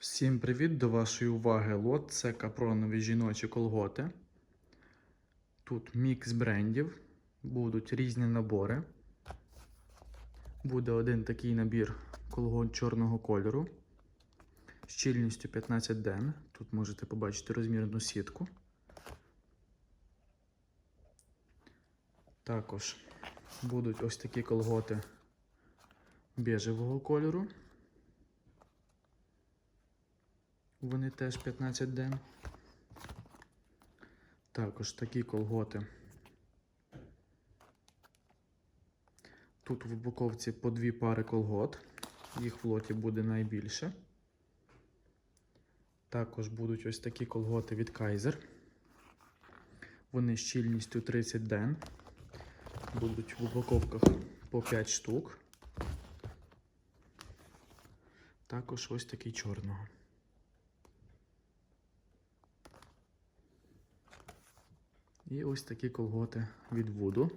Всім привіт! До вашої уваги лот. Це капронові жіночі колготи. Тут мікс брендів, будуть різні набори. Буде один такий набір колгот чорного кольору з щільністю 15 ден. Тут можете побачити розмірну сітку. Також будуть ось такі колготи біжевого кольору. Вони теж 15 ден. Також такі колготи. Тут в упаковці по дві пари колгот. Їх в лоті буде найбільше. Також будуть ось такі колготи від Kaiser. Вони з щільністю 30 ден. Будуть в упаковках по 5 штук. Також ось такий чорного. І ось такі колготи від Voodoo.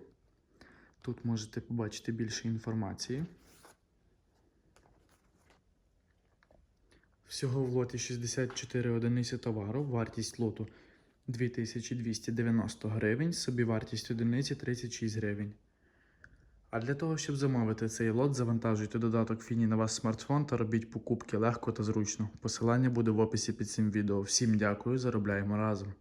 Тут можете побачити більше інформації. Всього в лоті 64 одиниці товару, вартість лоту 2290 гривень, собівартість одиниці 36 гривень. А для того, щоб замовити цей лот, завантажуйте додаток Фіні на ваш смартфон та робіть покупки легко та зручно. Посилання буде в описі під цим відео. Всім дякую, заробляємо разом.